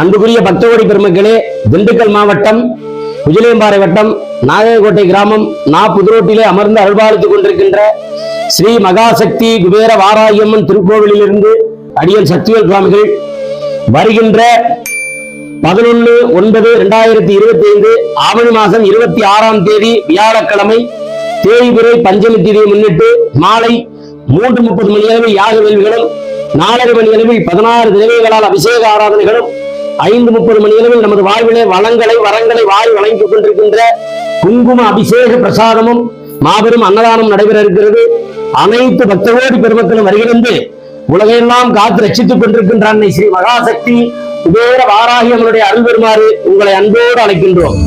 அன்புக்குரிய பக்தகோடி பெருமக்களே திண்டுக்கல் மாவட்டம் குஜிலியம்பாறை வட்டம் நாகர்கோட்டை கிராமம் நா புதுரோட்டிலே அமர்ந்து அருள்பாலித்துக் கொண்டிருக்கின்ற ஸ்ரீ மகாசக்தி குபேர வாராயம்மன் திருக்கோவிலிருந்து அடியல் சக்திவேல் சுவாமிகள் வருகின்ற பதினொன்னு ஒன்பது ரெண்டாயிரத்தி இருபத்தி ஐந்து ஆவணி மாதம் இருபத்தி ஆறாம் தேதி வியாழக்கிழமை தேய்பிரை பஞ்சமி தேதியை முன்னிட்டு மாலை மூன்று முப்பது மணி அளவில் யாக வேள்விகளும் நாலரை மணி அளவில் பதினாறு திரவியங்களால் அபிஷேக ஆராதனைகளும் ஐந்து முப்பது மணி அளவில் நமது வாழ்விலே வளங்களை வரங்களை வாரி வழங்கிக் கொண்டிருக்கின்ற குங்கும அபிஷேக பிரசாதமும் மாபெரும் அன்னதானம் நடைபெற இருக்கிறது அனைத்து பக்தகோடி பெருமக்களும் வருகிறது உலகையெல்லாம் காத்து ரட்சித்துக் கொண்டிருக்கின்ற அன்னை ஸ்ரீ மகாசக்தி உபேர வாராகி அவனுடைய அருள் பெறுமாறு உங்களை அன்போடு அழைக்கின்றோம்.